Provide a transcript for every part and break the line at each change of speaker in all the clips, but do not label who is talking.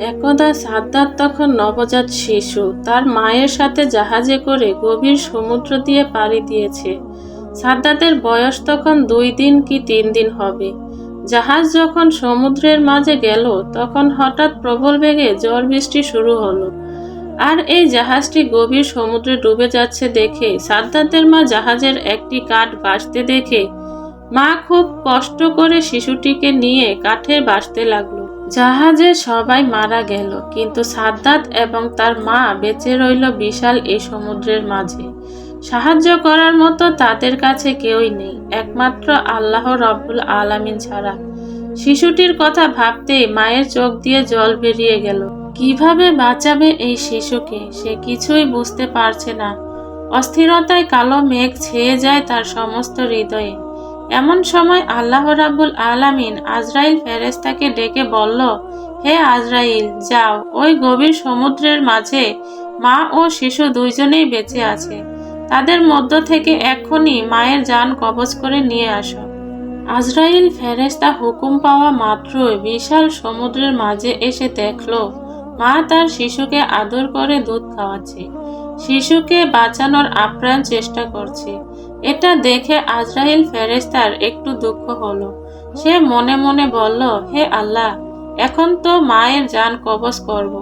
একদা সাদ্দাত তখন নবজাত শিশু। তার মায়ের সাথে জাহাজে করে গভীর সমুদ্র দিয়ে পাড়ি দিয়েছে। সাদ্দাতের বয়স তখন দুই দিন কি তিন দিন হবে। জাহাজ যখন সমুদ্রের মাঝে গেল, তখন হঠাৎ প্রবল বেগে ঝড় বৃষ্টি শুরু হলো। আর এই জাহাজটি গভীর সমুদ্রে ডুবে যাচ্ছে দেখে সাদ্দাতের মা জাহাজের একটি কাঠ বাঁচতে দেখে মা খুব কষ্ট করে শিশুটিকে নিয়ে কাঠে বাঁচতে লাগল। জাহাজে সবাই মারা গেল, কিন্তু সাদ্দাত এবং তার মা বেঁচে রইল বিশাল এই সমুদ্রের মাঝে। সাহায্য করার মতো তাদের কাছে কেউই নেই, একমাত্র আল্লাহ রব্বুল আলামিন ছাড়া। শিশুটির কথা ভাবতেই মায়ের চোখ দিয়ে জল বেরিয়ে গেল। কীভাবে বাঁচাবে এই শিশুকে, সে কিছুই বুঝতে পারছে না। অস্থিরতায় কালো মেঘ ছেয়ে যায় তার সমস্ত হৃদয়ে। এমন সময় আল্লাহ রাব্বুল আলামিন আজরাইল ফেরেস্তাকে ডেকে বলল, হে আজরাইল, যাও। ওই গভীর সমুদ্রের মাঝে মা ও শিশু দুইজনেই বেঁচে আছে। তাদের মধ্য থেকে এক্ষুনি মায়ের যান কবজ করে নিয়ে আসো। আজরাইল ফেরেস্তা হুকুম পাওয়া মাত্রই বিশাল সমুদ্রের মাঝে এসে দেখল, মা তার শিশুকে আদর করে দুধ খাওয়াচ্ছে। শিশুকে বাঁচানোর আপ্রাণ চেষ্টা করছে। এটা দেখে আজরাইল ফেরেস্তার একটু দুঃখ হলো। সে মনে মনে বলল, হে আল্লাহ, এখন তো মায়ের যান কবজ করব,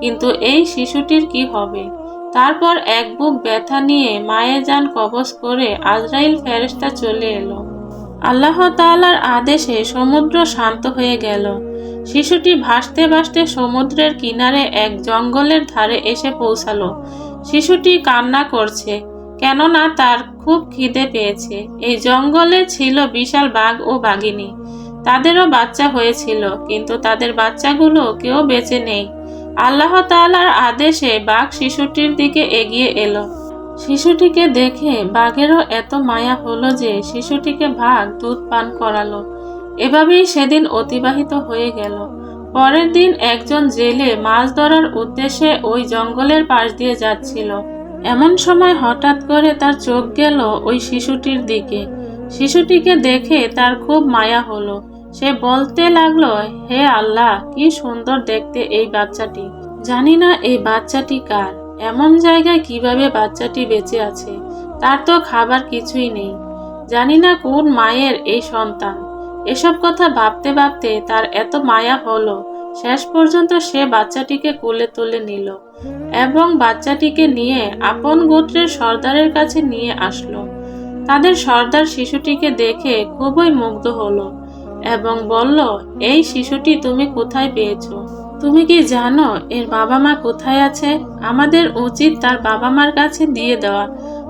কিন্তু এই শিশুটির কি হবে? তারপর এক বুক ব্যথা নিয়ে মায়ের যান কবজ করে আজরাইল ফেরেস্তা চলে এলো। আল্লাহ তালার আদেশে সমুদ্র শান্ত হয়ে গেল। শিশুটি ভাসতে ভাসতে সমুদ্রের কিনারে এক জঙ্গলের ধারে এসে পৌঁছালো। শিশুটি কান্না করছে কেননা তার খুব খিদে পেয়েছে। এই জঙ্গলে ছিল বিশাল বাঘ ও বাঘিনী। তাদেরও বাচ্চা হয়েছিল, কিন্তু তাদের বাচ্চাগুলো কেউ বেঁচে নেই। আল্লাহ তাআলার আদেশে বাঘ শিশুটির দিকে এগিয়ে এলো। শিশুটিকে দেখে বাঘেরও এত মায়া হলো যে শিশুটিকে বাঘ দুধ পান করালো। এভাবেই সেদিন অতিবাহিত হয়ে গেল। পরের দিন একজন জেলে মাছ ধরার উদ্দেশ্যে ওই জঙ্গলের পাশ দিয়ে যাচ্ছিল। এমন সময় হঠাৎ করে তার চোখ গেল ওই শিশুটির দিকে। শিশুটিকে দেখে তার খুব মায়া হলো। সে বলতে লাগল, হে আল্লাহ, কি সুন্দর দেখতে এই বাচ্চাটি। জানি না এই বাচ্চাটি কার। এমন জায়গায় কীভাবে বাচ্চাটি বেঁচে আছে? তার তো খাবার কিছুই নেই। জানি না কোন মায়ের এই সন্তান। এসব কথা ভাবতে ভাবতে তার এত মায়া হলো। শেষ পর্যন্ত সে বাচ্চাটিকে কোলে তুলে নিল। এবং বাচ্চাটিকে নিয়ে আপন গোত্রের সর্দারের কাছে নিয়ে আসলো। তাদের সর্দার শিশুটিকে দেখে খুবই মুগ্ধ হলো এবং বলল, এই শিশুটি তুমি কোথায় পেয়েছ? তুমি কি জানো এর বাবা মা কোথায় আছে? আমাদের উচিত তার বাবা মার কাছে দিয়ে দেওয়া।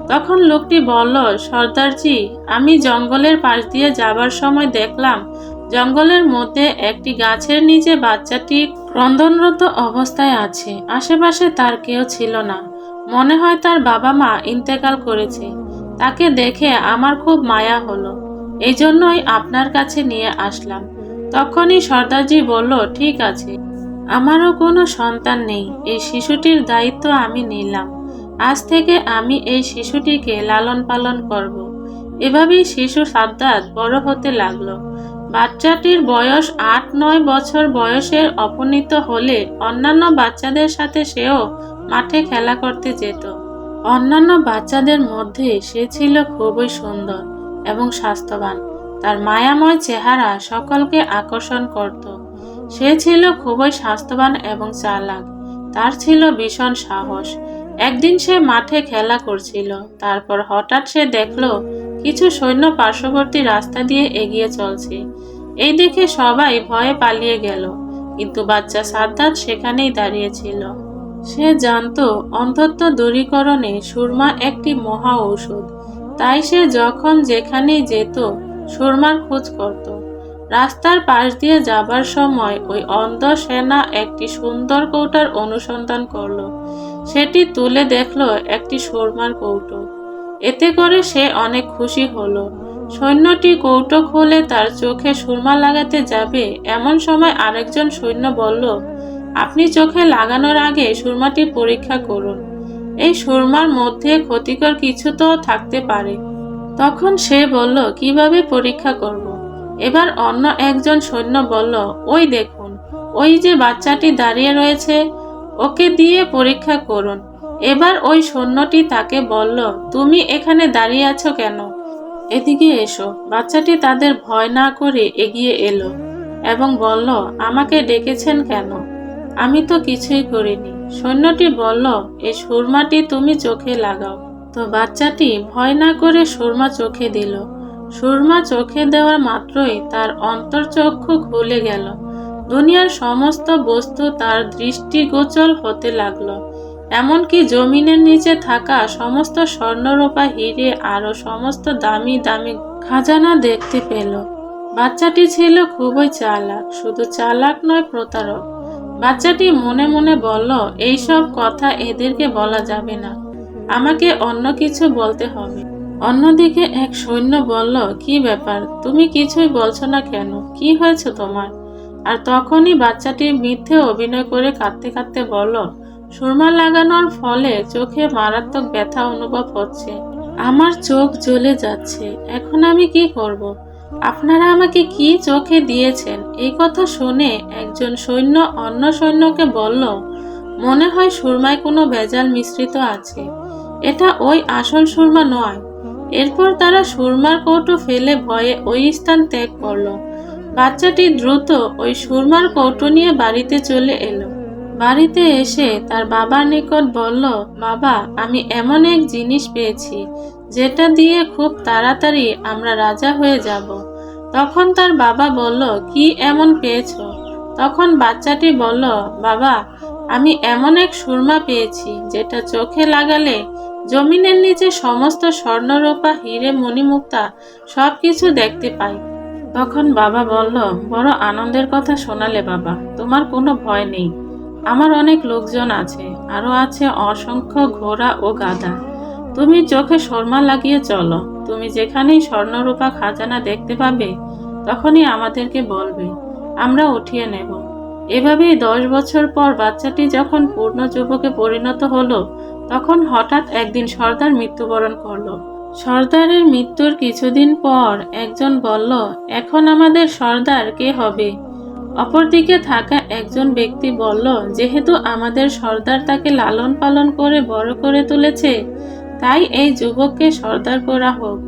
তখন লোকটি বলল, সর্দারজি, আমি জঙ্গলের পাশ দিয়ে যাবার সময় দেখলাম জঙ্গলের মধ্যে একটি গাছের নিচে বাচ্চাটি ক্রন্দনরত অবস্থায় আছে। আশেপাশে তার কেউ ছিল না। মনে হয় তার বাবা মা ইন্তেকাল করেছে। তাকে দেখে আমার খুব মায়া হলো। এই জন্যই আপনার কাছে নিয়ে আসলাম। তখনই সর্দারজি বলল, ঠিক আছে। আমারও কোনো সন্তান নেই। এই শিশুটির দায়িত্ব আমি নিলাম। আজ থেকে আমি এই শিশুটিকে লালন পালন করব। এভাবেই শিশু সাদ্দাত বড় হতে লাগল। বাচ্চাটির বয়স আট নয় বছর বয়সের অপনীত হলে অন্যান্য বাচ্চাদের সাথে সেও মাঠে খেলা করতে যেত। অন্যান্য বাচ্চাদের মধ্যে সে ছিল খুবই সুন্দর এবং স্বাস্থ্যবান। তার মায়াময় চেহারা সকলকে আকর্ষণ করত। সে ছিল খুবই স্বাস্থ্যবান এবং চালাক। তার ছিল ভীষণ সাহস। একদিন সে মাঠে খেলা করছিল। তারপর হঠাৎ সে দেখল কিছু সৈন্য পার্শ্ববর্তী রাস্তা দিয়ে এগিয়ে চলছে। এই দেখে সবাই ভয়ে পালিয়ে গেল, কিন্তু বাচ্চা সাদ্দাত সেখানেই দাঁড়িয়েছিল সে জানতো অন্ধত্ব দূরীকরণে সুরমা একটি মহা ঔষধ। তাই সে যখন যেখানেই যেত, সুরমার খোঁজ করত। রাস্তার পাশ দিয়ে যাবার সময় ওই অন্ধ সেনা একটি সুন্দর কৌটার অনুসন্ধান করল। সেটি তুলে দেখল একটি সুরমার কৌটো। এতে করে সে অনেক খুশি হলো। সৈন্যটি কৌটো খুলে তার চোখে সুরমা লাগাতে যাবে এমন সময় আরেকজন সৈন্য বলল, আপনি চোখে লাগানোর আগে সুরমাটি পরীক্ষা করুন। এই সুরমার মধ্যে ক্ষতিকর কিছু তো থাকতে পারে। তখন সে বলল, কীভাবে পরীক্ষা করব। এবার অন্য একজন সৈন্য বলল, ওই দেখুন, ওই যে বাচ্চাটি দাঁড়িয়ে রয়েছে, ওকে দিয়ে পরীক্ষা করুন। এবার ওই সৈন্যটি তাকে বলল, তুমি এখানে দাঁড়িয়ে আছো কেন? এদিকে এসো। বাচ্চাটি তাদের ভয় না করে এগিয়ে এলো এবং বলল, আমাকে ডেকেছেন কেন? আমি তো কিছুই করিনি। সৈন্যটি বলল এই সুরমাটি তুমি চোখে লাগাও। তো বাচ্চাটি ভয় না করে সুরমা চোখে দিল। সুরমা চোখে দেওয়া মাত্রই তার অন্তর্চক্ষু খুলে গেল। দুনিয়ার সমস্ত বস্তু তার দৃষ্টিগোচর হতে লাগল। এমনকি জমিনের নিচে থাকা সমস্ত স্বর্ণরূপা হিরে আরও সমস্ত দামি দামি খাজানা দেখতে পেল। বাচ্চাটি ছিল খুবই চালাক, শুধু চালাক নয়, প্রতারক। বাচ্চাটি মনে মনে বলল, এইসব কথা এদেরকে বলা যাবে না। আমাকে অন্য কিছু বলতে হবে। অন্যদিকে এক সৈন্য বলল, কি ব্যাপার? তুমি কিছুই বলছো না কেন? কি হয়েছে তোমার? আর তখনই বাচ্চাটি মিথ্যে অভিনয় করে কাঁদতে কাঁদতে বলল সুরমা লাগানোর ফলে চোখে মারাত্মক ব্যথা অনুভব হচ্ছে। আমার চোখ জ্বলে যাচ্ছে। এখন আমি কি করব। আপনারা আমাকে কি চোখে দিয়েছেন? এই কথা শুনে একজন সৈন্য অন্য সৈন্যকে বলল, মনে হয় সুরমায় কোনো ভেজাল মিশ্রিত আছে। এটা ওই আসল সুরমা নয়। এরপর তারা সুরমার কৌটো ফেলে ভয়ে ওই স্থান ত্যাগ করল। বাচ্চাটি দ্রুত ওই সুরমার কৌটো নিয়ে বাড়িতে চলে এলো। বাড়িতে এসে তার বাবার নিকট বলল, বাবা, আমি এমন এক জিনিস পেয়েছি, যেটা দিয়ে খুব তাড়াতাড়ি আমরা রাজা হয়ে যাব। তখন তার বাবা বলল, কি এমন পেয়েছ? তখন বাচ্চাটি বলল, বাবা, আমি এমন এক সুরমা পেয়েছি, যেটা চোখে লাগালে জমিনের নিচে সমস্ত স্বর্ণরূপা, হিরে, মণিমুক্তা সব কিছু দেখতে পাই। তখন বাবা বলল, বড় আনন্দের কথা শোনালে বাবা, তোমার কোনো ভয় নেই। আমার অনেক লোকজন আছে আরও আছে অসংখ্য ঘোড়া ও গাধা। তুমি চোখে শর্মা লাগিয়ে চলো, তুমি যেখানেই স্বর্ণরূপা খাজানা দেখতে পাবে, তখনই আমাদেরকে বলবে, আমরা উঠিয়ে নেব। এভাবেই দশ বছর পর বাচ্চাটি যখন পূর্ণ যুবকে পরিণত হলো, তখন হঠাৎ একদিন সর্দার মৃত্যুবরণ করল। সর্দারের মৃত্যুর কিছুদিন পর একজন বলল, এখন আমাদের সর্দার কে হবে? অপরদিকে থাকা একজন ব্যক্তি বলল, যেহেতু আমাদের সর্দার তাকে লালন পালন করে বড় করে তুলেছে, তাই এই যুবককে সর্দার করা হোক।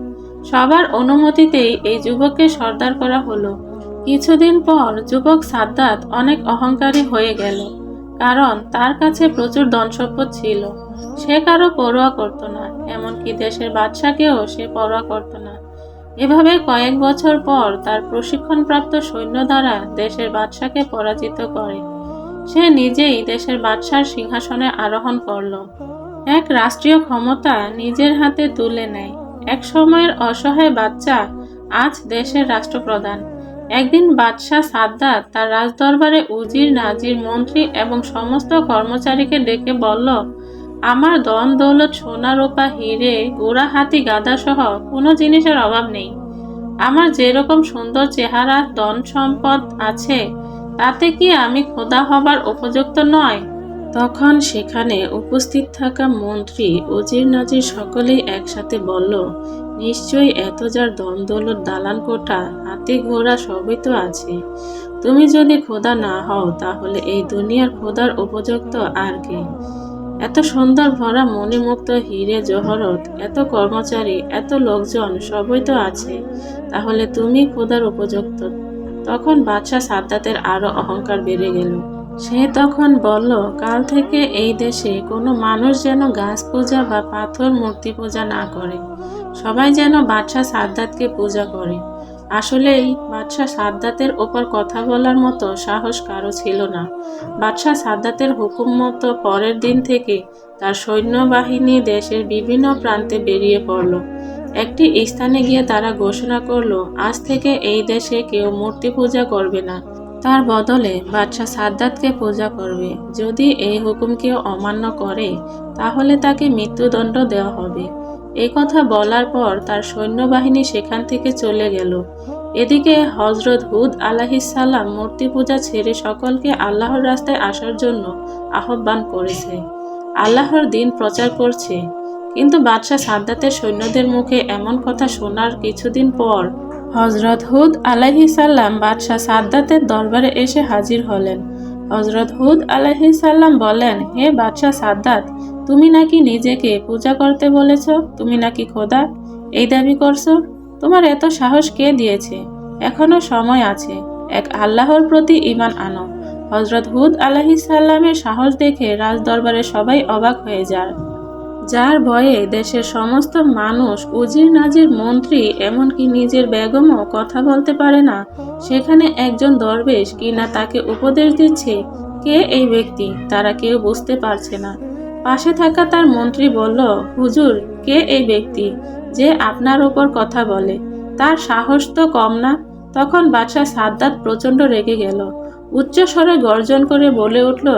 সবার অনুমতিতেই এই যুবককে সর্দার করা হলো। কিছুদিন পর যুবক সাদ্দাত অনেক অহংকারী হয়ে গেল, কারণ তার কাছে প্রচুর ধনসম্পদ ছিল। সে কারও পরোয়া করত না, এমনকি দেশের বাদশাকেও সে পরোয়া করত না। এভাবে কয়েক বছর পর তার প্রশিক্ষণপ্রাপ্ত সৈন্য দ্বারা দেশের বাদশাকে পরাজিত করে। সে নিজেই দেশের বাদশার সিংহাসনে আরোহণ করল। এক রাষ্ট্রীয় ক্ষমতা নিজের হাতে তুলে নেয়। এক সময়ের অসহায় বাচ্চা আজ দেশের রাষ্ট্রপ্রধান। একদিন বাদশাহ সাদ্দাত তার রাজদরবারে উজির, নাজির, মন্ত্রী এবং সমস্ত কর্মচারীকে ডেকে বলল আমার দন দৌলত সোনা রূপা হিরে গোড়া হাতি গাদা সহ কোনো জিনিসের অভাব নেই। আমার যেরকম সুন্দর চেহারা দন সম্পদ আছে, তাতে কি আমি খোদা হবার উপযুক্ত নয়? তখন সেখানে উপস্থিত থাকা মন্ত্রী উজির নাজির সকলেই একসাথে বলল, নিশ্চয়ই এত যার দ্বন্দ্বলত দালান কোঠা, হাতি ঘোড়া সবই তো আছে। তুমি যদি খোদা না হও, তাহলে এই দুনিয়ার খোদার উপযুক্ত আর কে? এত সুন্দর ভরা মণিমুক্ত হিরে জহরত, এত কর্মচারী, এত লোকজন, সবই তো আছে। তাহলে তুমি খোদার উপযুক্ত। তখন বাদশাহ সাদ্দাতের আরও অহংকার বেড়ে গেল। সে তখন বলল, কাল থেকে এই দেশে কোনো মানুষ যেন গাছ পূজা বা পাথর মূর্তি পূজা না করে। সবাই যেন বাদশাহ সাদ্দাতকে পূজা করে। আসলেই বাদশাহ সাদ্দাতের ওপর কথা বলার মতো সাহস কারও ছিল না। বাদশাহ সাদ্দাতের হুকুম মতো পরের দিন থেকে তার সৈন্যবাহিনী দেশের বিভিন্ন প্রান্তে বেরিয়ে পড়ল। একটি স্থানে গিয়ে তারা ঘোষণা করল, আজ থেকে এই দেশে কেউ মূর্তি পূজা করবে না। তার বদলে বাদশাহ সাদ্দাতকে পূজা করবে। যদি এই হুকুম কেউ অমান্য করে, তাহলে তাকে মৃত্যুদণ্ড দেওয়া হবে। এই কথা বলার পর তার সৈন্যবাহিনী সেখান থেকে চলে গেল। এদিকে হজরত হুদ আলাহিসাল্লাম মূর্তি পূজা ছেড়ে সকলকে আল্লাহর রাস্তায় আসার জন্য আহ্বান করেছে। আল্লাহর দিন প্রচার করছে। কিন্তু বাদশাহ সাদ্দাতের সৈন্যদের মুখে এমন কথা শোনার কিছুদিন পর হজরত হুদ আলাইহিসাল্লাম বাদশাহ সাদ্দাতের দরবারে এসে হাজির হলেন। হজরত হুদ আলাইহিসাল্লাম বলেন, হে বাদশাহ সাদ্দাত, তুমি নাকি নিজেকে পূজা করতে বলেছ? তুমি নাকি খোদা? এই দাবি করছ? তোমার এত সাহস কে দিয়েছে? এখনও সময় আছে, এক আল্লাহর প্রতি ইমান আনো। হজরত হুদ আলাহিসাল্লামের সাহস দেখে রাজদরবারে সবাই অবাক হয়ে যায়। যার ভয়ে দেশের সমস্ত মানুষ উজির নাজির মন্ত্রী এমনকি নিজের বেগমও কথা বলতে পারে না। সেখানে একজন দরবেশ কিনা তাকে উপদেশ দিচ্ছে কে এই ব্যক্তি তারা কেউ বুঝতে পারছে না। পাশে থাকা তার মন্ত্রী বলল, হুজুর, কে এই ব্যক্তি যে আপনার ওপর কথা বলে? তার সাহস তো কম না। তখন বাদশাহ সাদ্দাত প্রচণ্ড রেগে গেল, উচ্চস্বরে গর্জন করে বলে উঠল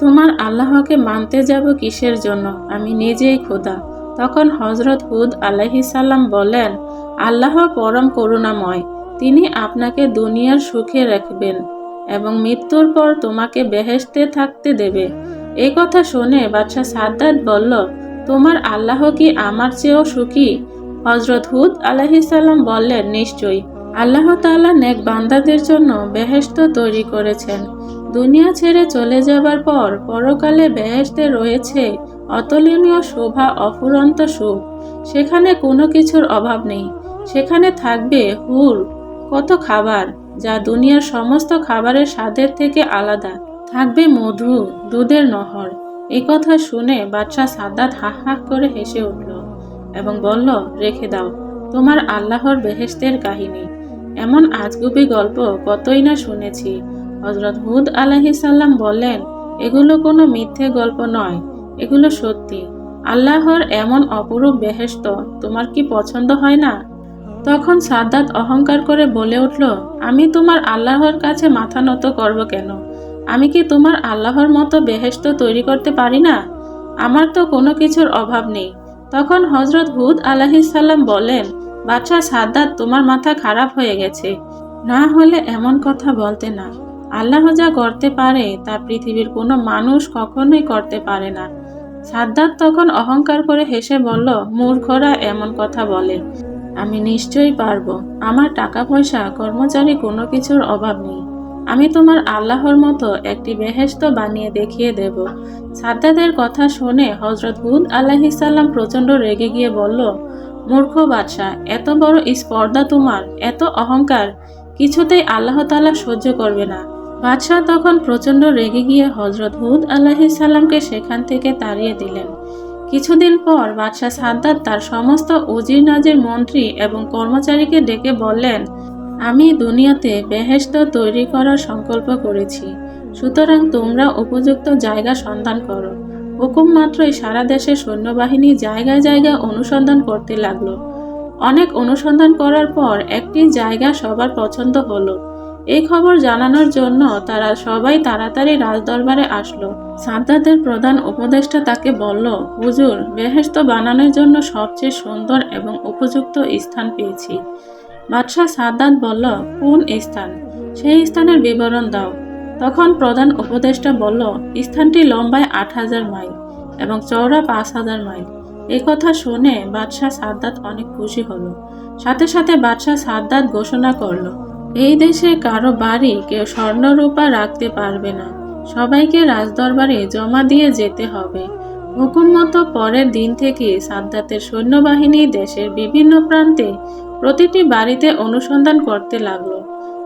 তোমার আল্লাহকে মানতে যাব কিসের জন্য? আমি নিজেই খোদা। তখন হজরত হুদ আলাহিসাল্লাম বলেন আল্লাহ পরম করুণাময়, তিনি আপনাকে দুনিয়ার সুখে রাখবেন এবং মৃত্যুর পর তোমাকে বেহেশতে থাকতে দেবে। এই কথা শুনে বাদশাহ সাদ্দাত বলল, তোমার আল্লাহ কি আমার চেয়েও সুখী? হজরত হুদ আলাহিসাল্লাম বললেন, নিশ্চয়ই। আল্লাহ তাআলা নেক বান্দাদের জন্য বেহেস্ত তৈরি করেছেন। দুনিয়া ছেড়ে চলে যাবার পর পরকালে বেহেশতে রয়েছে অতুলনীয় শোভা, অফুরন্ত সুখ। সেখানে কোনো কিছুর অভাব নেই। সেখানে থাকবে হুর, কত খাবার, যা দুনিয়ার সমস্ত খাবারের স্বাদের থেকে আলাদা। থাকবে মধু, দুধের নহর। এই কথা শুনে বাদশাহ সাদ্দাত হা হা করে হেসে উঠল এবং বলল, রেখে দাও, তোমার আল্লাহর বেহেস্তের কাহিনী। এমন আজগুবি গল্প কতই না শুনেছি। হজরত হুদ আলাহিসাল্লাম বললেন, এগুলো কোনো মিথ্যে গল্প নয়, এগুলো সত্যি। আল্লাহর এমন অপরূপ বেহেস্ত তোমার কি পছন্দ হয় না? তখন সাদ্দাত অহংকার করে বলে উঠল, আমি তোমার আল্লাহর কাছে মাথা নত করব কেন? আমি কি তোমার আল্লাহর মতো বেহেস্ত তৈরি করতে পারি না? আমার তো কোনো কিছুর অভাব নেই। তখন হজরত হুদ আলাহিসাল্লাম বলেন বাদশাহ সাদ্দাত, তোমার মাথা খারাপ হয়ে গেছে। না হলে এমন কথা বলতে না। আল্লাহ যা করতে পারে, তা পৃথিবীর কোনো মানুষ কখনোই করতে পারে না। সাদ্দাত তখন অহংকার করে হেসে বলল, মূর্খরা এমন কথা বলে। আমি নিশ্চয়ই পারব। আমার টাকা পয়সা কর্মচারী কোনো কিছুর অভাব নেই। আমি তোমার আল্লাহর মতো একটি বেহেস্ত বানিয়ে দেখিয়ে দেব। সাদ্দাদের কথা শুনে হজরত হুদ আলাহিসাল্লাম প্রচণ্ড রেগে গিয়ে বলল, মূর্খ বাদশাহ, এত বড় স্পর্ধা তোমার, এত অহংকার, কিছুতেই আল্লাহ তালা সহ্য করবে না। বাদশাহ তখন প্রচণ্ড রেগে গিয়ে হজরত হুদ আলাহিসাল্লামকে সেখান থেকে তাড়িয়ে দিলেন। কিছুদিন পর বাদশাহ সাদ্দাত তার সমস্ত উজির নাজির মন্ত্রী এবং কর্মচারীকে ডেকে বললেন, আমি দুনিয়াতে বেহেস্ত তৈরি করার সংকল্প করেছি। সুতরাং তোমরা উপযুক্ত জায়গা সন্ধান করো। হুকুম মাত্রই সারা দেশে সৈন্যবাহিনী জায়গায় জায়গায় অনুসন্ধান করতে লাগল। অনেক অনুসন্ধান করার পর একটি জায়গা সবার পছন্দ হলো। এই খবর জানানোর জন্য তারা সবাই তাড়াতাড়ি রাজদরবারে আসলো। সাদ্দাতের প্রধান উপদেষ্টা তাকে বলল, হুজুর বেহেস্ত বানানোর জন্য সবচেয়ে সুন্দর এবং উপযুক্ত স্থান পেয়েছি। বাদশাহ সাদ্দাত বলল, কোন স্থান? সেই স্থানের বিবরণ দাও। তখন প্রধান উপদেষ্টা বলল, স্থানটি লম্বায় আট হাজার মাইল এবং চওড়া পাঁচ হাজার মাইল। এই কথা শুনে বাদশাহ সাদ্দাত অনেক খুশি হলো। সাথে সাথে বাদশাহ সাদ্দাত ঘোষণা করল এই দেশে কারও বাড়ি কেউ স্বর্ণরূপা রাখতে পারবে না। সবাইকে রাজদরবারে জমা দিয়ে যেতে হবে। হুকুম মতো পরের দিন থেকে সাদ্দাতের সৈন্যবাহিনী দেশের বিভিন্ন প্রান্তে প্রতিটি বাড়িতে অনুসন্ধান করতে লাগল।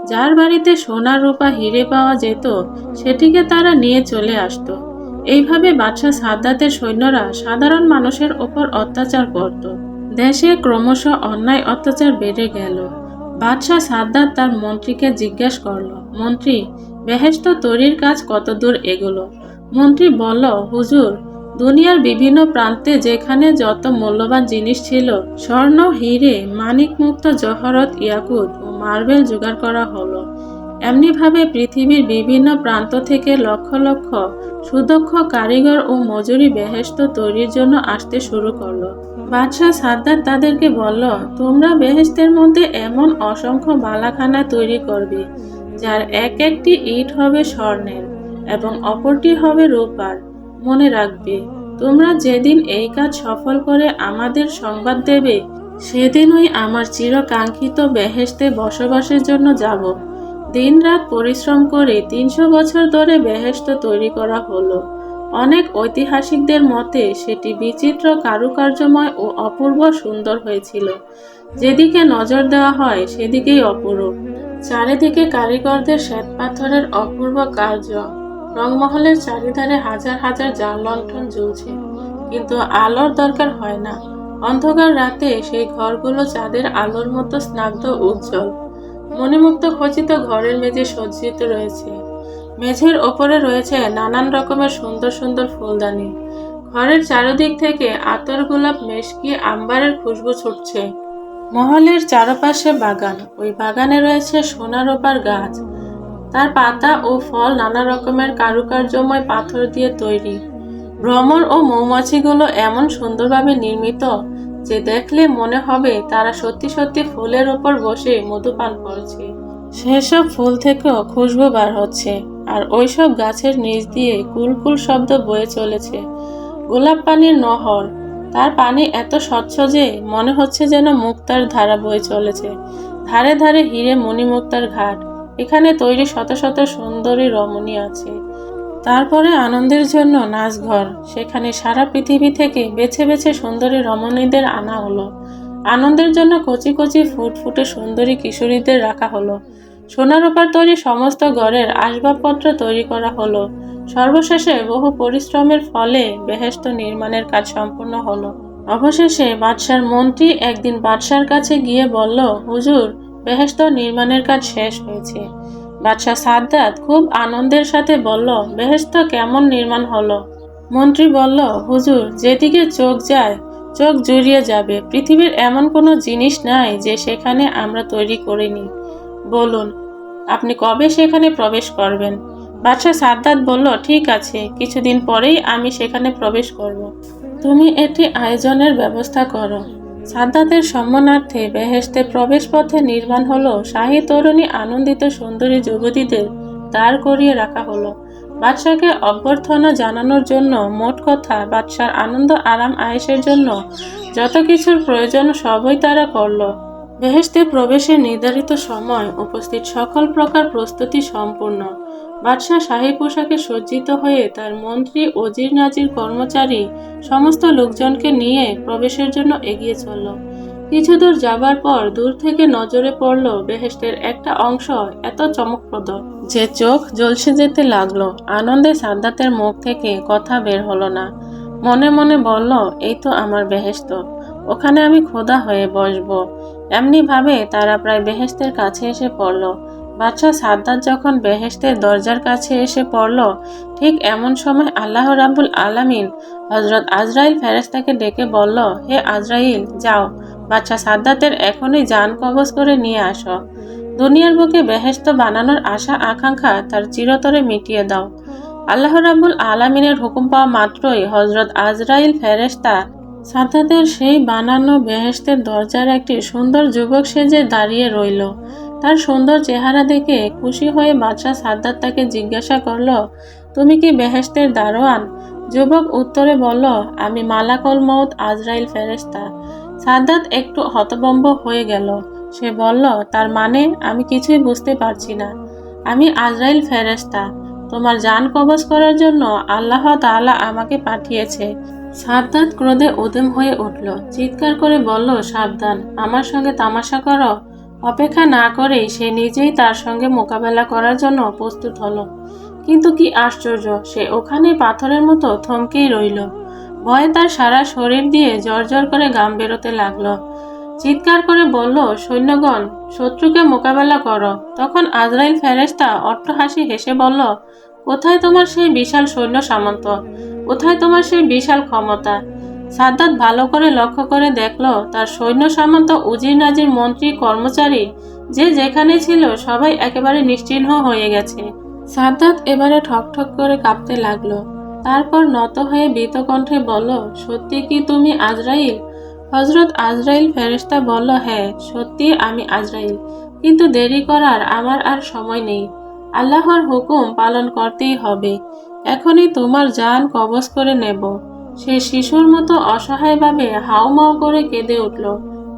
যার বাড়িতে সোনা রূপা হিরে পাওয়া যেত, সেটিকে তারা নিয়ে চলে আসতো। এইভাবে বাদশাহ সাদ্দাতের সৈন্যরা সাধারণ মানুষের ওপর অত্যাচার করত। দেশে ক্রমশ অন্যায় অত্যাচার বেড়ে গেল। বাদশাহ সাদ্দাত তার মন্ত্রীকে জিজ্ঞেস করল, মন্ত্রী বেহেস্ত তৈরির কাজ কত দূর এগোলো? মন্ত্রী বলল, হুজুর, দুনিয়ার বিভিন্ন প্রান্তে যেখানে যত মূল্যবান জিনিস ছিল, স্বর্ণ, হিরে মানিক মুক্ত জহরত, ইয়াকুত ও মার্বেল জোগাড় করা হলো। এমনিভাবে পৃথিবীর বিভিন্ন প্রান্ত থেকে লক্ষ লক্ষ সুদক্ষ কারিগর ও মজুরি বেহেস্ত তৈরির জন্য আসতে শুরু করল। বাদশাহ সাদ্দার তাদেরকে বলল, তোমরা বেহেস্তের মধ্যে এমন অসংখ্য বালাখানা তৈরি করবে, যার এক একটি ইট হবে স্বর্ণের এবং অপরটি হবে রূপার। মনে রাখবে, তোমরা যেদিন এই কাজ সফল করে আমাদের সংবাদ দেবে, সেদিনই আমার চিরকাঙ্ক্ষিত বেহেস্তে বসবাসের জন্য যাব। দিনরাত পরিশ্রম করে তিনশো বছর ধরে বেহেস্ত তৈরি করা হলো। অনেক ঐতিহাসিকদের মতে সেটি বিচিত্র কারুকার্যময় ও অপূর্ব সুন্দর হয়েছিল। যেদিকে নজর দেওয়া হয়, সেদিকেই অপরূপ। চারিদিকে কারিগরদের শ্বেত পাথরের অপূর্ব কার্য। রংমহলের চারিধারে হাজার হাজার জাল লণ্ঠন জ্বলছে। কিন্তু আলোর দরকার হয় না। অন্ধকার রাতে সেই ঘরগুলো চাঁদের আলোর মতো স্নাগ্ধ উজ্জ্বল। মণিমুক্ত খচিত ঘরের মেঝে সজ্জিত রয়েছে। মেঝের ওপরে রয়েছে নানান রকমের সুন্দর সুন্দর ফুলদানি। ঘরের চারিদিক থেকে আতর গোলাপ মেশকি আম্বারের খুশবু ছুটছে। মহলের চারপাশে বাগান, ওই বাগানে রয়েছে সোনা রূপার গাছ। তার পাতা ও ফল নানা রকমের কারুকার্যময় পাথর দিয়ে তৈরি। ভ্রমর ও মৌমাছিগুলো এমন সুন্দরভাবে নির্মিত যে দেখলে মনে হবে তারা সত্যি সত্যি ফুলের ওপর বসে মধুপান করছে। সেসব ফুল থেকেও খুশবু বার হচ্ছে। আর ওইসব গাছের নিচ দিয়ে কুলকুল শব্দ বয়ে চলেছে। গোলাপ পানির নহর, তার পানি এত স্বচ্ছ যে মনে হচ্ছে যেন মুক্তার ধারা বয়ে চলেছে। ধারে ধারে হিরে মণিমুক্তার ঘাট, এখানে তৈরি শত শত সুন্দরী রমণী আছে। তারপরে আনন্দের জন্য নাচঘর, সেখানে সারা পৃথিবী থেকে বেছে বেছে সুন্দরী রমণীদের আনা হলো। আনন্দের জন্য কচি কচি ফুট ফুটে সুন্দরী কিশোরীদের রাখা হলো। সোনার উপর তৈরি সমস্ত ঘরের আসবাবপত্র তৈরি করা হলো। সর্বশেষে বহু পরিশ্রমের ফলে বেহেস্ত নির্মাণের কাজ সম্পূর্ণ হলো। অবশেষে বাদশার মন্ত্রী একদিন বাদশার কাছে গিয়ে বলল, হুজুর বেহেস্ত নির্মাণের কাজ শেষ হয়েছে। বাদশাহ সাদ্দাত খুব আনন্দের সাথে বলল বেহেস্ত কেমন নির্মাণ হলো? মন্ত্রী বলল, হুজুর, যেদিকে চোখ যায়, চোখ জুড়িয়ে যাবে। পৃথিবীর এমন কোনো জিনিস নাই যে সেখানে আমরা তৈরি করিনি। বলুন, আপনি কবে সেখানে প্রবেশ করবেন? বাদশাহ সাদ্দাত বলল, ঠিক আছে, কিছুদিন পরেই আমি সেখানে প্রবেশ করব। তুমি এটি আয়োজনের ব্যবস্থা করো। সাদ্দাতের সম্মানার্থে বেহেস্তে প্রবেশ পথে নির্মাণ হলো শাহী তরুণী আনন্দিত সুন্দরী যুবতীদের দাঁড় করিয়ে রাখা হলো। বাদশাকে অভ্যর্থনা জানানোর জন্য মোট কথা বাদশার আনন্দ আরাম আয়েসের জন্য যত কিছুর প্রয়োজন সবই তারা করল। বেহেস্তে প্রবেশের নির্ধারিত সময় উপস্থিত সকল প্রকার প্রস্তুতি সম্পূর্ণ। বাদশাহ শাহী পোশাকে সজ্জিত হয়ে তার মন্ত্রী অজির নাজির কর্মচারী সমস্ত লোকজনকে নিয়ে প্রবেশের জন্য এগিয়ে চলল। কিছু দূর যাবার পর দূর থেকে নজরে পড়ল বেহেস্তের একটা অংশ এত চমকপ্রদ যে চোখ জ্বলসে যেতে লাগল। আনন্দে সাদ্দাতের মুখ থেকে কথা বের হলো না। মনে মনে বলল, এই তো আমার বেহেস্ত ওখানে আমি খোদা হয়ে বসবো। এমনি ভাবে তারা প্রায় বেহেস্তের কাছে এসে পড়ল। বাদশাহ সাদ্দাত যখন বেহেস্তের দরজার কাছে এসে পড়ল, ঠিক এমন সময় আল্লাহ রাবুল আলামিন হজরত আজরাইল ফেরেস্তাকে ডেকে বলল, হে আজরাইল, যাও। বাদশাহ সাদ্দাতের এখনই যান কবজ করে নিয়ে আসো। দুনিয়ার বুকে বেহেস্ত বানানোর আশা, আকাঙ্ক্ষা তার চিরতরে মিটিয়ে দাও। আল্লাহ রাবুল আলামিনের হুকুম পাওয়া মাত্রই হজরত আজরাইল ফেরেস্তা সাদ্দাতের সেই বানানো বেহেস্তের দরজার একটি সুন্দর যুবক সেজে দাঁড়িয়ে রইল। তার সুন্দর চেহারা দেখে খুশি হয়ে বাদশাহ সাদ্দাত তাকে জিজ্ঞাসা করল, তুমি কি বেহেস্তের দারোয়ান? যুবক উত্তরে বলল, আমি মালাকল মৌত আজরাইল ফেরেস্তা সাদ্দাত একটু হতবম্ব হয়ে গেল। সে বলল, তার মানে আমি কিছুই বুঝতে পারছি না। আমি আজরাইল ফেরেস্তা তোমার জান কবজ করার জন্য আল্লাহ তাআলা আমাকে পাঠিয়েছে। সাদ্দাত ক্রোধে উদ্যম হয়ে উঠল। চিৎকার করে বলল, সাবধান, আমার সঙ্গে তামাশা করো। অপেক্ষা না করেই সে নিজেই তার সঙ্গে মোকাবেলা করার জন্য প্রস্তুত হলো। কিন্তু কি আশ্চর্য, সে ওখানে পাথরের মতো থমকেই রইল। ভয়ে তার সারা শরীর দিয়ে জর্জর করে গাম বেরোতে লাগল। চিৎকার করে বলল, সৈন্যগণ, শত্রুকে মোকাবেলা করো। তখন আজরাইল ফেরেস্তা অট্টহাসি হেসে বলল কোথায় তোমার সেই বিশাল সৈন্য সামন্ত? কোথায় তোমার সেই বিশাল ক্ষমতা? সাদ্দাত ভালো করে লক্ষ্য করে দেখল, তার সৈন্য সামন্ত উজির নাজির মন্ত্রী, কর্মচারী, যে যেখানে ছিল সবাই একেবারে নিশ্চিহ্ন হয়ে গেছে। সাদ্দাত এবারে ঠক ঠক করে কাঁপতে লাগল। তারপর নত হয়ে ভীত কণ্ঠে বলল, সত্যি কি তুমি আজরাইল? হজরত আজরাইল ফেরেস্তা বলল হ্যাঁ সত্যি আমি আজরাইল। কিন্তু দেরি করার আমার আর সময় নেই। আল্লাহর হুকুম পালন করতেই হবে। এখনই তোমার জান কবজ করে নেব। সে শিশুর মতো অসহায়ভাবে হাউমাউ করে কেঁদে উঠল।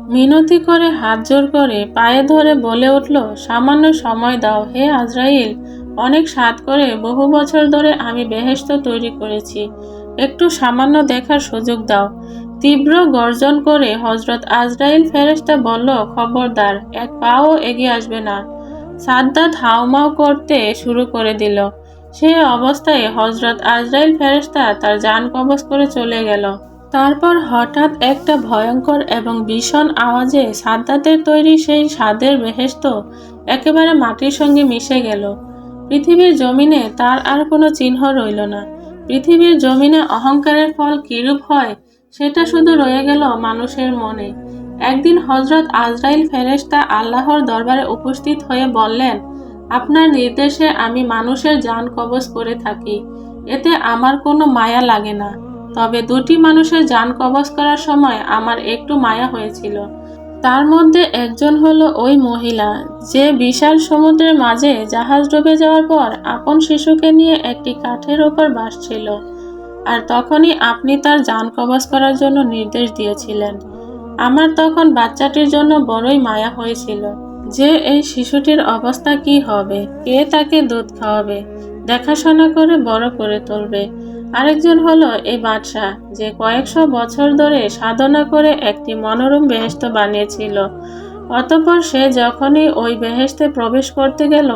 মিনতি করে হাত জোর করে পায়ে ধরে বলে উঠল, সামান্য সময় দাও হে আজরাইল, অনেক স্বাদ করে বহু বছর ধরে আমি বেহেস্ত তৈরি করেছি। একটু সামান্য দেখার সুযোগ দাও। তীব্র গর্জন করে হজরত আজরাইল ফেরেস্তা বলল, খবরদার, এক পাও এগিয়ে আসবে না। সাদ্দাত হাউমাউ করতে শুরু করে দিল। সে অবস্থায় হজরত আজরাইল ফেরেশতা তার যান কবজ করে চলে গেল। তারপর হঠাৎ একটা ভয়ঙ্কর এবং ভীষণ আওয়াজে সাদ্দাতের তৈরি সেই স্বাদের বেহেস্ত একেবারে মাটির সঙ্গে মিশে গেল। পৃথিবীর জমিনে তার আর কোনো চিহ্ন রইল না। পৃথিবীর জমিনে অহংকারের ফল কিরূপ হয়, সেটা শুধু রয়ে গেল মানুষের মনে। একদিন হজরত আজরাইল ফেরেশতা আল্লাহর দরবারে উপস্থিত হয়ে বললেন, আপনার নির্দেশে আমি মানুষের যান কবজ করে থাকি, এতে আমার কোনো মায়া লাগে না। তবে দুটি মানুষের যান কবজ করার সময় আমার একটু মায়া হয়েছিল। তার মধ্যে একজন হলো ওই মহিলা, যে বিশাল সমুদ্রের মাঝে জাহাজ ডুবে যাওয়ার পর আপন শিশুকে নিয়ে একটি কাঠের ওপর বাসছিল। আর তখনই আপনি তার যান কবজ করার জন্য নির্দেশ দিয়েছিলেন। আমার তখন বাচ্চাটির জন্য বড়ই মায়া হয়েছিল। যে এই শিশুটির অবস্থা কি হবে? কে তাকে দুধ খাওয়াবে? দেখাশোনা করে বড় করে তুলবে। আরেকজন হলো এই বাদশাহ, যে কয়েকশো বছর ধরে সাধনা করে একটি মনোরম বেহেস্ত বানিয়েছিল। অতঃপর সে যখনই ওই বেহেস্তে প্রবেশ করতে গেল,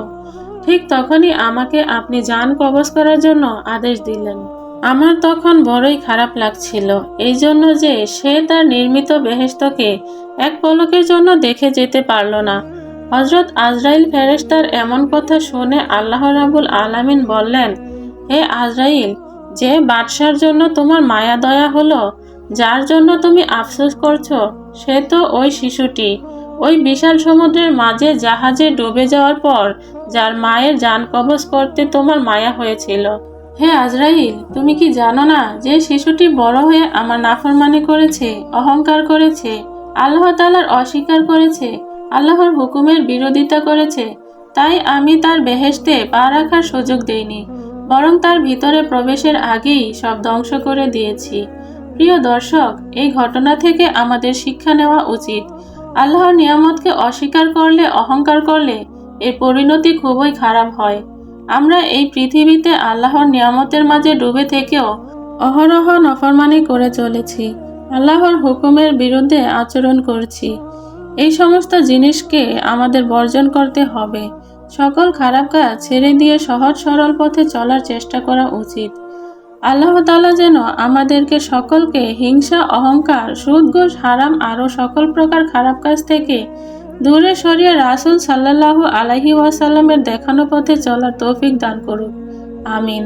ঠিক তখনই আমাকে আপনি যান কবজ করার জন্য আদেশ দিলেন। আমার তখন বড়ই খারাপ লাগছিল, এই জন্য যে সে তার নির্মিত বেহেস্তকে এক পলকের জন্য দেখে যেতে পারল না। হজরত আজরাইল ফেরেশতার এমন কথা শুনে আল্লাহ রাবুল আলামিন বললেন, হে আজরাইল, যে বাদশার জন্য তোমার মায়া দয়া হলো, যার জন্য তুমি আফসোস করছ, সে তো ওই শিশুটি। ওই বিশাল সমুদ্রের মাঝে জাহাজে ডুবে যাওয়ার পর, যার মায়ের যান কবজ করতে তোমার মায়া হয়েছিল। হে আজরাইল, তুমি কি জানো না যে শিশুটি বড় হয়ে আমার নাফরমানি করেছে, অহংকার করেছে, আল্লাহ তালার অস্বীকার করেছে, আল্লাহর হুকুমের বিরোধিতা করেছে, তাই আমি তার বেহেশতে পা রাখার সুযোগ দেইনি, বরং তার ভিতরে প্রবেশের আগেই সব ধ্বংস করে দিয়েছি। প্রিয় দর্শক, এই ঘটনা থেকে আমাদের শিক্ষা নেওয়া উচিত। আল্লাহর নিয়ামতকে অস্বীকার করলে, অহংকার করলে এর পরিণতি খুবই খারাপ হয়। আমরা এই পৃথিবীতে আল্লাহর নিয়ামতের মাঝে ডুবে থেকেও অহরহ নফরমানি করে চলেছি, আল্লাহর হুকুমের বিরুদ্ধে আচরণ করছি। এই সমস্ত জিনিসকে আমাদের বর্জন করতে হবে। সকল খারাপ কাজ ছেড়ে দিয়ে সহজ সরল পথে চলার চেষ্টা করা উচিত। আল্লাহ তালা যেন আমাদেরকে সকলকে হিংসা, অহংকার, সুদ, ঘুষ, হারাম আরও সকল প্রকার খারাপ কাজ থেকে দূরে সরিয়ে রাসুল সাল্লাহ আলাহি ওয়াসাল্লামের দেখানো পথে চলার তৌফিক দান করুক। আমিন।